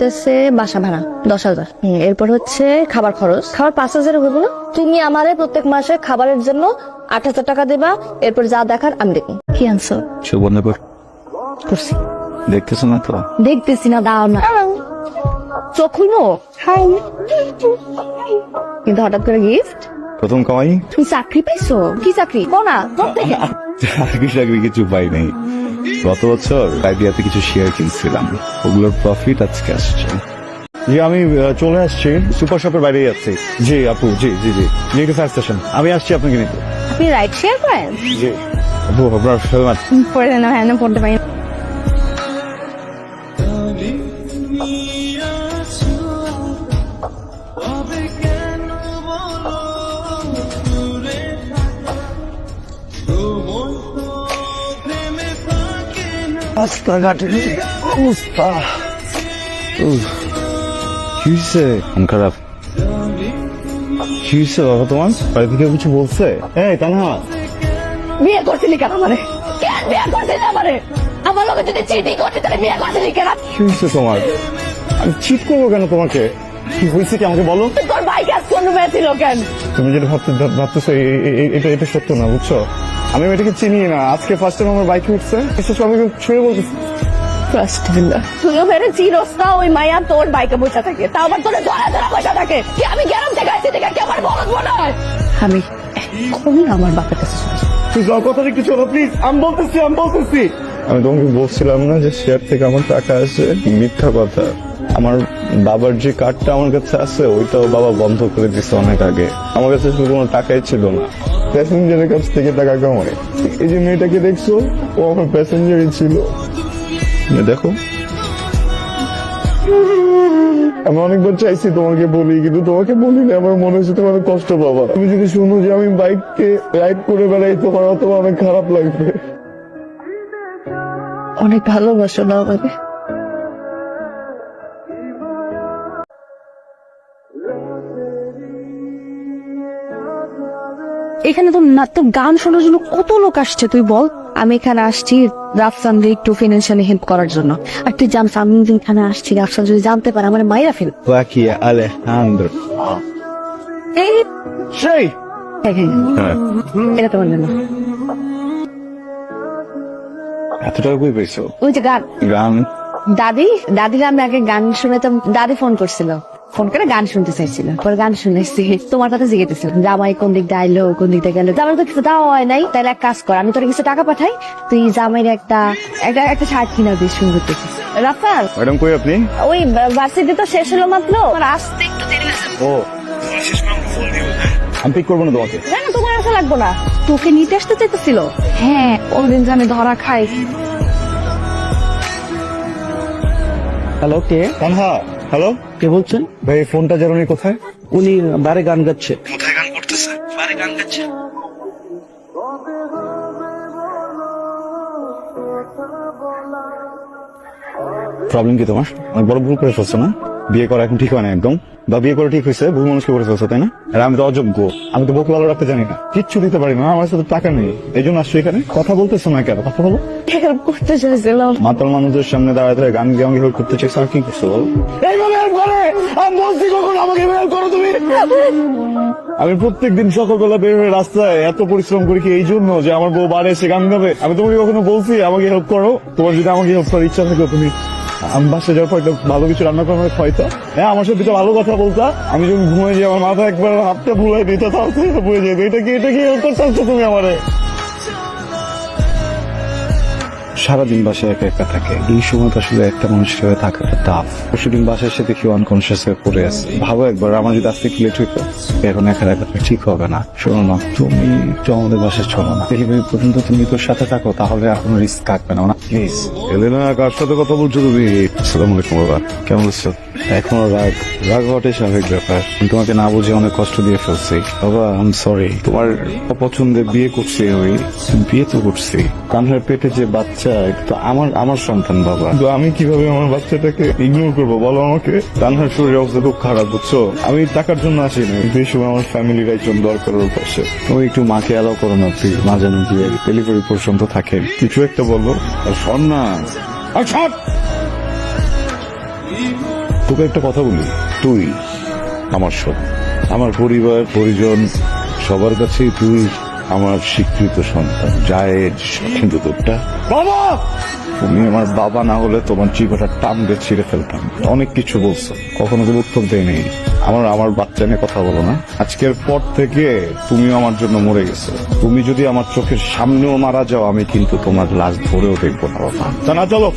লাগতেছে বাসা ভাড়া দশ হাজার। এরপর হচ্ছে খাবার খরচ। খাবার পাঁচ হাজার হইব না? তুমি আমারে প্রত্যেক মাসে খাবারের জন্য আট হাজার টাকা দেবা এরপর যা দেখার আমি দেখব। কি বন্ধ কর করছি। দেখতেছো না তো? দেখতেছি না দাও না। চোখ খুলবো কিন্তু হঠাৎ করে গিফট প্রথম কামাই? তুমি চাকরি পাইছো? কি চাকরি? কোনা চাকরি চাকরি কিছু পাই নাই। গত বছর আইডিয়াতে কিছু শেয়ার কিনছিলাম। ওগুলোর প্রফিট আজকে আসছে। জি আমি আহ, চলে আসছি। সুপার শপের বাইরে যাচ্ছি জি আপু জি জি জি। নিয়ে ফায়ার স্টেশন আমি আসছি আপনাকে নিতে আপনি রাইড শেয়ার করেন? জি। আপু আপনার সবাই পড়ে না হ্যাঁ না পড়তে পারি রাস্তাঘাটের অবস্থা কি হয়েছে মন খারাপ কি হয়েছে বাবা তোমার? বাড়ি থেকে কিছু বলছে? এই তানহা। বিয়ে করছিলি কেন আমারে? কেন বিয়ে করছিলি আমারে? আমার লোকে যদি চিঠি করতে তাহলে বিয়ে করছিলি কেন? কি হয়েছে তোমার? আমি চিট করব কেন তোমাকে? কি হয়েছে কি আমাকে বলো? তোর আজ কোন কেন তুমি যেটা ভাবতে ভাবতেছো এটা এটা সত্য না বুঝছ? আমি মেয়েটাকে চিনি না। আজকে ফার্স্ট টাইম আমার বাইকে উঠছে। বিশেষ করে আমি ছুঁয়ে মেরে না ওই মায়া তোর বাইকে বসে থাকে। তাও আবার তোর ধরা ধরা বসে থাকে। কি আমি থেকে আসছি দেখে কি আমার বলদ মনে হয়? আমি এখন আমার বাপের কাছে তুই যাও কথা একটু চলো প্লিজ আমি বলতেছি আমি বলতেছি। আমি তোমাকে বলছিলাম না যে শেয়ার থেকে আমার টাকা আসে মিথ্যা কথা। আমার বাবার যে কার্ডটা আমার কাছে আছে, ওইটাও বাবা বন্ধ করে দিছে অনেক আগে। আমার কাছে শুধু কোনো টাকাই ছিল না। প্যাসেঞ্জারের কাছ থেকে টাকা কামায় এই যে মেয়েটাকে দেখছ, ও আমার প্যাসেঞ্জারই ছিল। দেখো। আমি অনেকবার চাইছি তোমাকে বলি, কিন্তু তোমাকে বলি না, আমার মনে হচ্ছে তোমার কষ্ট পাবা। তুমি যদি শুনো যে আমি বাইককে রাইড করে বেড়াই, তোমার তোমার অনেক খারাপ লাগবে। অনেক ভালোবাসো না আমাকে। এখানে তো না তো গান শোনার জন্য কত লোক আসছে তুই বল। আমি এখানে আসছি রাফসানকে একটু ফিনান্সিয়ালি হেল্প করার জন্য। আর তুই এখানে আসছি রাফসান যদি জানতে পারে আমার মাইরা ফেল। বাকি আলেহান্দ্র এই সেই। হ্যাঁ, এটা তোমার জন্য। এত টাকা কই পেয়েছ ওই যে গান। গান? দাদি দাদির আমি আগে গান শুনেতাম দাদি ফোন করছিল। ফোন করে গান শুনতে চাইছিল। পরে গান শুনেছি তোমার কথা জিজ্ঞেসছিল জামাই কোন দিক দিয়ে আইলো কোন দিক দিয়ে গেলো? জামাই তো কিছু দেওয়া হয় নাই তাহলে এক কাজ কর আমি তোর কিছু টাকা পাঠাই তুই জামাইয়ের একটা একটা একটা শার্ট কিনা দিস সুন্দর দেখে। রাফাল? ম্যাডাম কই আপনি? ওই ভার্সিটি তো শেষ হলো মাত্র। আমার আসতে একটু দেরি হয়েছে। ও আমি পিক করব না তোমাকে। না না তোমার আসা লাগবো না। তোকে নিতে আসতে চাইতেছিল? হ্যাঁ ওদিন যে আমি ধরা খাই। হ্যালো কে? তানহা। হ্যালো কে বলছেন? ভাই ফোনটা যেন কোথায়? উনি বারে গান গাচ্ছে। প্রবলেম কি তোমার? অনেক বড় ভুল করে ফেলছো না? বিয়ে করা এখন ঠিক হয় না একদম। বা বিয়ে করা ঠিক হয়েছে ভুল মানুষকে করে ফেলছো তাই না? আর আমি তো অযোগ্য আমি তো বুক ভালো রাখতে জানি না। কিচ্ছু দিতে পারি না আমার সাথে টাকা নেই। এই জন্য আসছো এখানে? কথা বলতেছো না কেন? কথা বলো। হেল্প করতে চাইছিলাম? মাতাল মানুষদের সামনে দাঁড়ায় দাঁড়ায় গান গিয়ে আমাকে help করতে চাইছো আর কি করছ বলো? এইভাবে হেল্প করে! আমি বলছি কখন আমাকে হেল্প করো তুমি! আমি প্রত্যেকদিন সকালবেলা বের হয়ে রাস্তায় এত পরিশ্রম করি কি এই জন্য যে আমার বউ বাড়ে এসে গান গাবে? আমি তোমাকে কখনো বলছি আমাকে হেল্প করো? তোমার যদি আমাকে হেল্প করার ইচ্ছা থাকে তুমি বাসে যাওয়ার পর ভালো কিছু রান্না করে আমাকে হ্যাঁ আমার সাথে তো ভালো কথা বলতা। আমি যখন ঘুমিয়ে যাই, আমার মাথা একবার হাতটা ভুলে দিতে, তাও ভুলে যেত। এটা কি এটা কি করতে তুমি আমারে? সারাদিন বাসায় একা একা থাকে। এই সময় তো আসলে একটা মানুষের হয়ে থাকাটা টাফ পরশুদিন বাসায় এসে দেখি আনকনসিয়াস হয়ে পড়ে আছে। ভাবো একবার, আমার যদি আজকে লেট হইতো? এখন একা একা থাকা ঠিক হবে না। শোনো না, তুমি একটু আমাদের বাসায় চলো না। ডেলিভারি পর্যন্ত তুমি তোর সাথে থাকো, তাহলে কোনো রিস্ক থাকবে না। প্লিজ এলেনা, কার সাথে কথা বলছো তুমি? আসসালামু আলাইকুম, বাবা। কেমন আছো? এখনও রাগ রাগ হওয়াটাই স্বাভাবিক ব্যাপার। আমি তোমাকে না বুঝে অনেক কষ্ট দিয়ে ফেলছি। বাবা আম সরি তোমার অপছন্দে বিয়ে করছি ওই বিয়ে তো করছি। কানহার পেটে যে বাচ্চা এটা তো আমার আমার সন্তান বাবা। কিন্তু আমি কীভাবে আমার বাচ্চাটাকে ইগনোর করব? বলো আমাকে। রান্নার শরীর অবস্থা খুব খারাপ বুঝছ? আমি টাকার জন্য আসি না কিন্তু এই সময় আমার ফ্যামিলির একজন দরকার ওর পাশে। তুমি একটু মাকে অ্যালাউ করো না প্লিজ মা যেন গিয়ে ডেলিভারি পর্যন্ত থাকে কিছু একটা বলল আর শোন না। আর ছাড়! তোকে একটা কথা বলি। তুই আমার সব আমার পরিবার পরিজন সবার কাছেই তুই আমার স্বীকৃত সন্তান জায়েজ কিন্তু তোরটা বাবা! তুমি আমার বাবা না হলে তোমার জীবনটা টান দিয়ে ছিঁড়ে ফেলতাম। অনেক কিছু বলছো কখনো কোনো উত্তর দেয়নি। আমার আমার বাচ্চা নিয়ে কথা বলো না। আজকের পর থেকে তুমিও আমার জন্য মরে গেছো। তুমি যদি আমার চোখের সামনেও মারা যাও আমি কিন্তু তোমার লাশ ধরেও দেখব না বাবা। চলো।